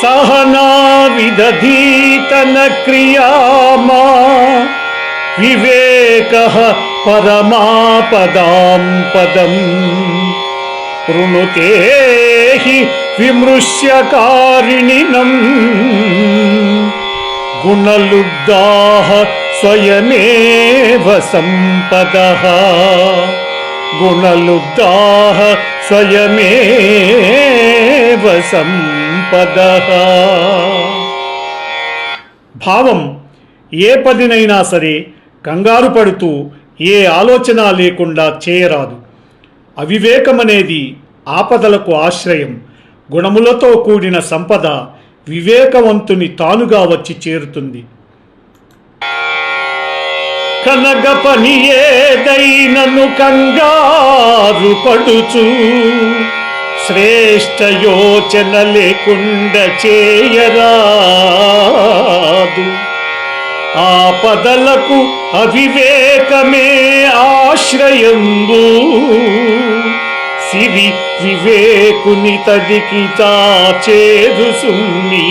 सहना विदधीतनक्रियामा विवेकः परमापदां पदम् कृणुते हि विमृश्यकारिणिनम् गुणलुब्धाः स्वयमेव सम्पदः गुणलुब्धाः स्वयमेव సంపద. భావం ఏ పదినైనా సరే కంగారు పడుతూ ఏ ఆలోచన లేకుండా చేయరాదు. అవివేకమనేది ఆపదలకు ఆశ్రయం గుణములతో కూడిన సంపద వివేకవంతుని తానుగా వచ్చి చేరుతుంది. కనగ పని ఏదైనను కంగారు పడుచు. శ్రేష్ట యోచన లేకుండ చేయరాదు ఆపదలకు అవివేకమే ఆశ్రయంబు. సిరి వివేకుని తదికి చాచేదు సుమ్మి ఆ